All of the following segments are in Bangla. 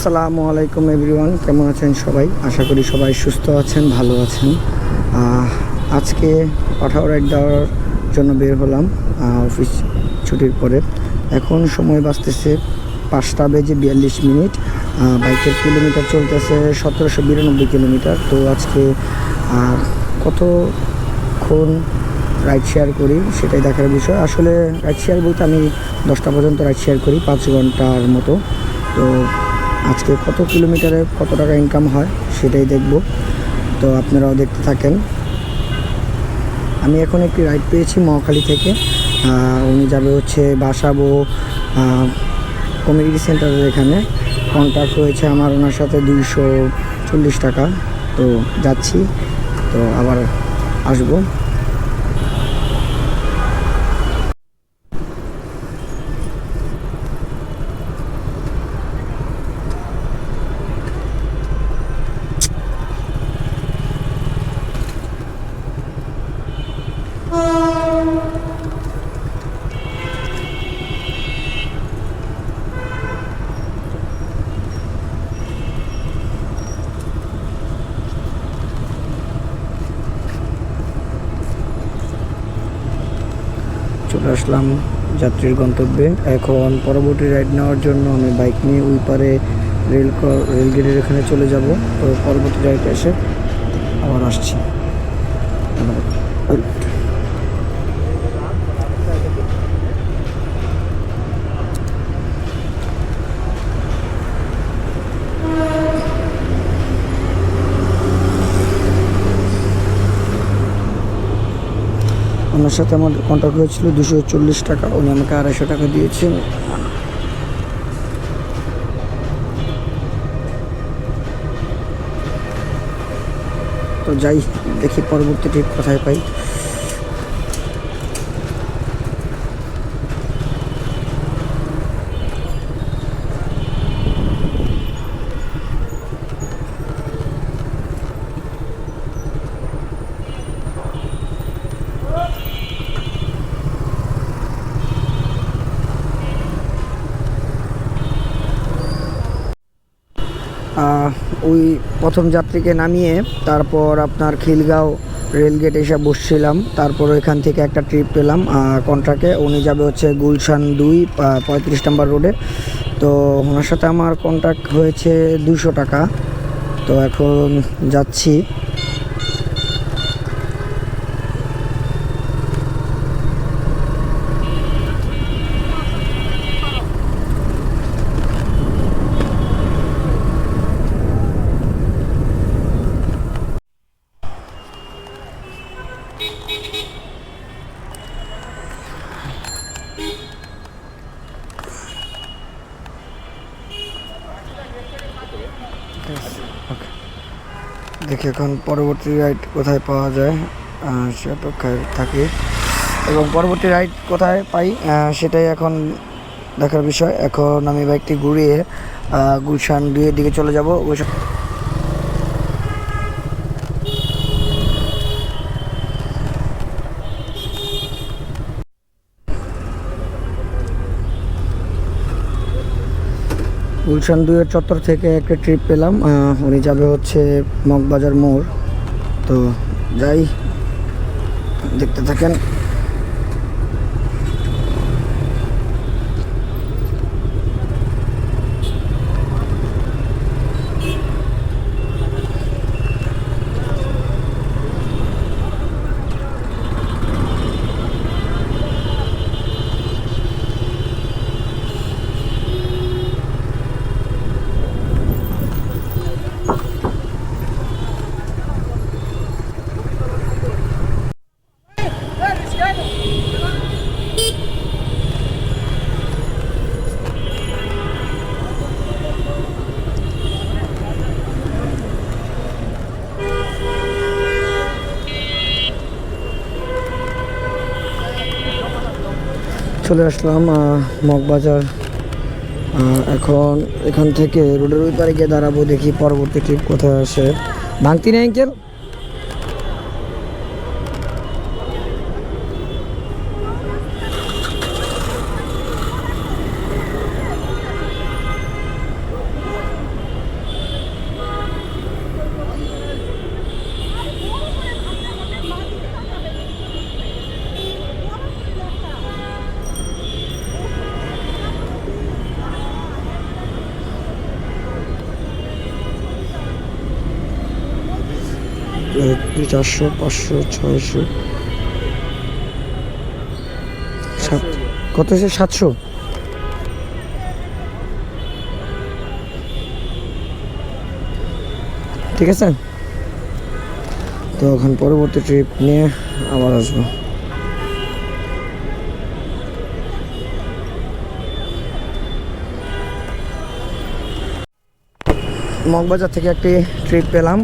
আসসালামু আলাইকুম এভরিওয়ান, কেমন আছেন সবাই? আশা করি সবাই সুস্থ আছেন, ভালো আছেন। আজকে পাঠাও রাইড দেওয়ার জন্য বের হলাম অফিস ছুটির পরে। এখন সময় বাঁচতেছে পাঁচটা বেজে বিয়াল্লিশ মিনিট বাইকের কিলোমিটার চলতেছে সতেরোশো বিরানব্বই কিলোমিটার। তো আজকে কতক্ষণ রাইড শেয়ার করি সেটাই দেখার বিষয়। আসলে রাইড শেয়ার বলতে আমি দশটা পর্যন্ত রাইড শেয়ার করি, পাঁচ ঘণ্টার মতো। তো আজকে কত কিলোমিটারে কত টাকা ইনকাম হয় সেটাই দেখব। তো আপনারাও দেখতে থাকেন। আমি এখন একটি রাইড পেয়েছি মহাখালী থেকে। উনি যাবে হচ্ছে বাসাবো কমিউনিটি সেন্টারের এখানে। কন্ট্যাক্ট হয়েছে আমার ওনার সাথে দুইশো চল্লিশ টাকা। তো যাচ্ছি, তো আবার আসব চলে আসলাম যাত্রীর গন্তব্যে। এখন পরবর্তী রাইড নেওয়ার জন্য আমি বাইক নিয়ে ওই পারে রেল রেলগেটের এখানে চলে যাব। তো পরবর্তী রাইড এসে আবার আসছি। সাথে আমার কন্ট্যাক্ট হয়েছিল দুশো চল্লিশ টাকা। উনি আমাকে আড়াইশো টাকা দিয়েছে। তো যাই, দেখি পরবর্তী ঠিক কোথায় পাই। ওই প্রথম যাত্রীকে নামিয়ে তারপর আপনার খিলগাঁও রেলগেট এসে বসছিলাম। তারপর এখান থেকে একটা ট্রিপ পেলাম কন্ট্রাক্টে উনি যাবে হচ্ছে গুলশান দুই পঁয়ত্রিশ নম্বর রোডে তো ওনার সাথে আমার কন্ট্যাক্ট হয়েছে দুশো টাকা। তো এখন যাচ্ছি। দেখি এখন পরবর্তী রাইড কোথায় পাওয়া যায় সে অপেক্ষায় থাকি। এবং পরবর্তী রাইড কোথায় পাই সেটাই এখন দেখার বিষয়। এখন আমি বাইকটি ঘুরিয়ে গুলশান দুইয়ের দিকে চলে যাব। গুলশান গুলশান দুয়ের চত্বর থেকে একটা ট্রিপ পেলাম উনি যাবে হচ্ছে মগবাজার মোড়। তো যাই, দেখতে থাকেন। চলে আসলাম মগবাজার। এখন এখান থেকে রোডের ওই পারে গিয়ে দাঁড়াবো, দেখি পরবর্তী ট্রিপ কোথায় আসে। ভাঙতি নেই চারশো, পাঁচশো, ছয়শো। সাত কত হয়েছে? সাতশো? ঠিক আছে? তো এখন পরবর্তী ট্রিপ নিয়ে আবার আসব। মগবাজার থেকে একটি ট্রিপ পেলাম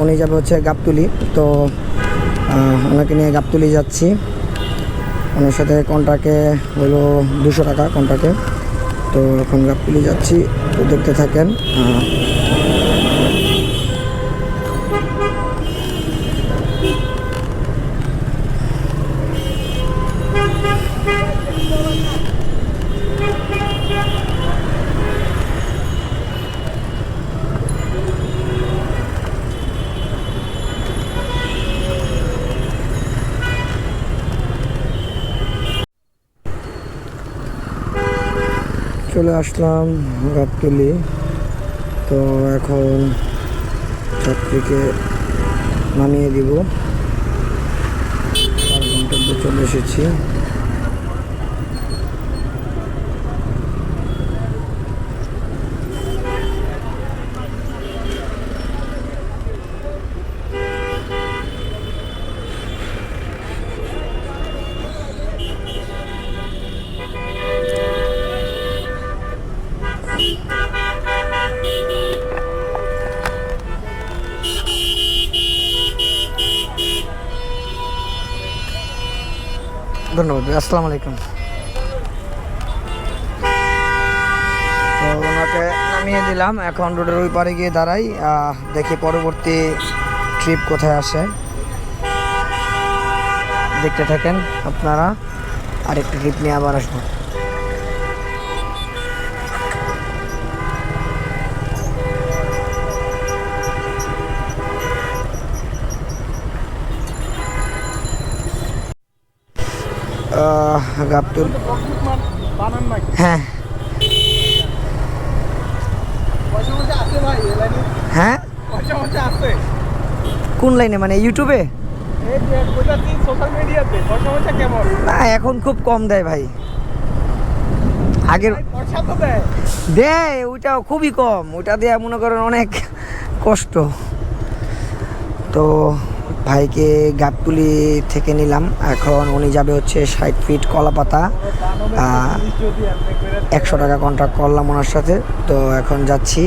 উনি যাবে হচ্ছে গাবতুলি। তো ওনাকে নিয়ে গাবতুলি যাচ্ছি। ওনার সাথে কন্ট্রাক্টে হলো দুশো টাকা কন্ট্রাক্টে তো এখন গাবতুলি যাচ্ছি, তো দেখতে থাকেন চলে আসলাম গাবতলি। তো এখন ছাত্রীকে নামিয়ে দিব। চার ঘণ্টা চলে এসেছি। ধন্যবাদ। আসসালামু আলাইকুম ওনাকে নামিয়ে দিলাম, এখন রোডের ওই পারে গিয়ে দাঁড়াই দেখি পরবর্তী ট্রিপ কোথায় আসে দেখতে থাকেন আপনারা, আরেকটি ট্রিপ নিয়ে আবার আসব গাবতুল হ্যাঁ। হ্যাঁ? কোন লাইনে? মানে ইউটিউবে না, এখন খুব কম দেয় ভাই। আগের দেয় দেয় ওইটা খুবই কম। ওইটা দেওয়া মনে করেন অনেক কষ্ট। তো ভাইকে গাবতুলি থেকে নিলাম। এখন উনি যাবে হচ্ছে ষাট ফিট কলাপাতা একশো টাকা কন্ট্রাক্ট করলাম ওনার সাথে। তো এখন যাচ্ছি।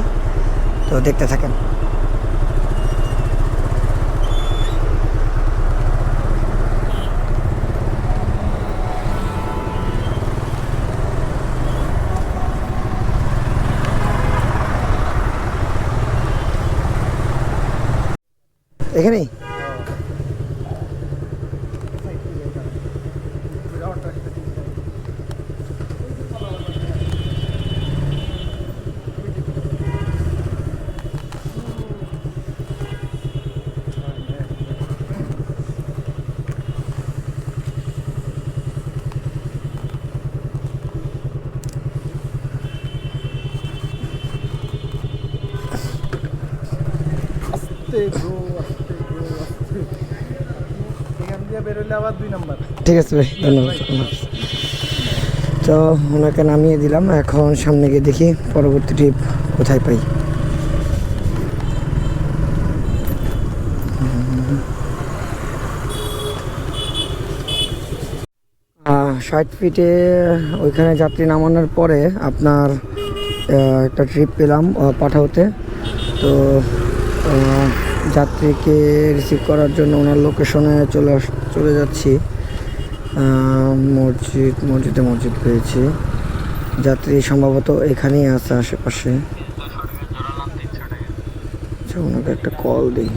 তো দেখতে থাকেন। এখানেই? ঠিক আছে ভাই, ধন্যবাদ। তো ওনাকে নামিয়ে দিলাম, এখন সামনে গিয়ে দেখি পরবর্তী ট্রিপ কোথায় পাই। ষাট ফিটে ওইখানে যাত্রী নামানোর পরে আপনার একটা ট্রিপ পেলাম পাঠাওতে। তো যাত্রীকে রিসিভ করার জন্য ওনার লোকেশনে চলে চলে যাচ্ছি। মসজিদ, মসজিদে মসজিদ পেয়েছি। যাত্রী সম্ভবত এখানেই আছে আশেপাশে। আচ্ছা ওনাকে একটা কল দিই।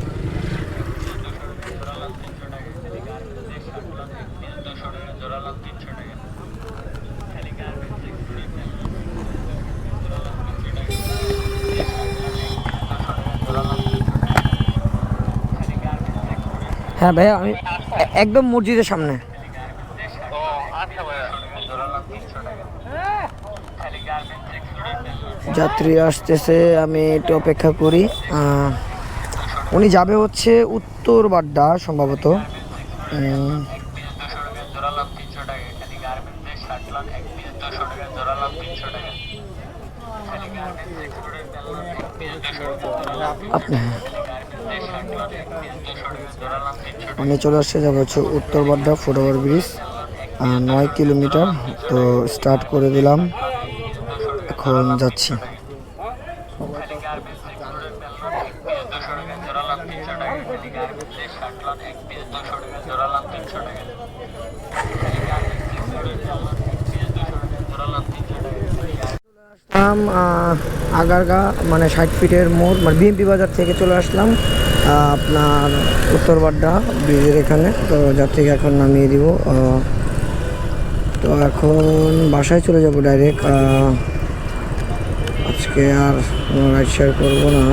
হ্যাঁ ভাইয়া, আমি একদম মসজিদের সামনে। যাত্রী আসতেছে, আমি একটু অপেক্ষা করি। উনি যাবে হচ্ছে উত্তর বাড্ডা সম্ভবত। আপনি আমি চলে আসছে, যাব হচ্ছে Uttar Badda foot over bridge. নয় কিলোমিটার, তো স্টার্ট করে দিলাম। এখন যাচ্ছি। আসলাম আগারগা মানে ষাট ফিটের মোড় মানে বিএমপি বাজার থেকে চলে আসলাম আপনার উত্তরবাড্ডা ব্রিজের এখানে। তো যাত্রীকে এখন নামিয়ে দিব তো এখন বাসায় চলে যাব ডাইরেক্ট আজকে আর রাইড শেয়ার করব না।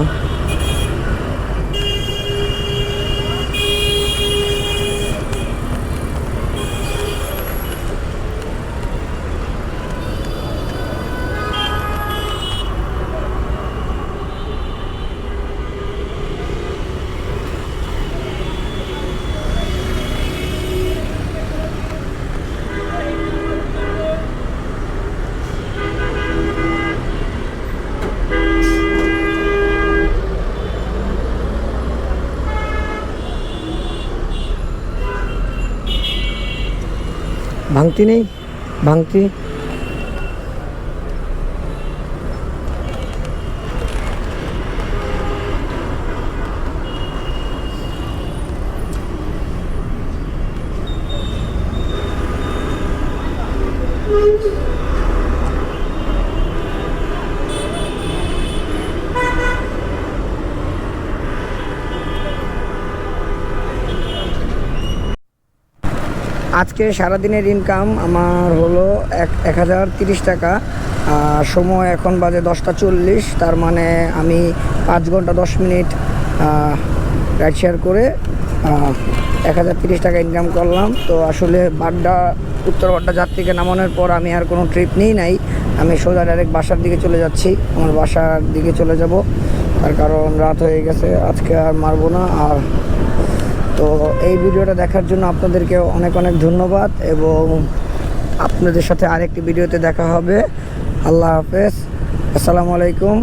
ভাঙতি নেই ভাঙতি আজকে সারাদিনের ইনকাম আমার হলো এক এক হাজার তিরিশ টাকা। আর সময় এখন বাজে দশটা চল্লিশ, তার মানে আমি পাঁচ ঘণ্টা দশ মিনিট রাইড শেয়ার করে এক হাজার তিরিশ টাকা ইনকাম করলাম। তো আসলে বাড্ডা, উত্তর বাড্ডা যাত্রীকে নামানোর পর আমি আর কোনো ট্রিপ নিই নাই। আমি সোজা ডাইরেক্ট বাসার দিকে চলে যাচ্ছি। আমার বাসার দিকে চলে যাব। তার কারণ রাত হয়ে গেছে, আজকে আর মারবো না। আর তো এই ভিডিওটা দেখার জন্য আপনাদেরকে অনেক অনেক ধন্যবাদ এবং আপনাদের সাথে আরেকটি ভিডিওতে দেখা হবে। আল্লাহ হাফেজ। আসসালামু আলাইকুম।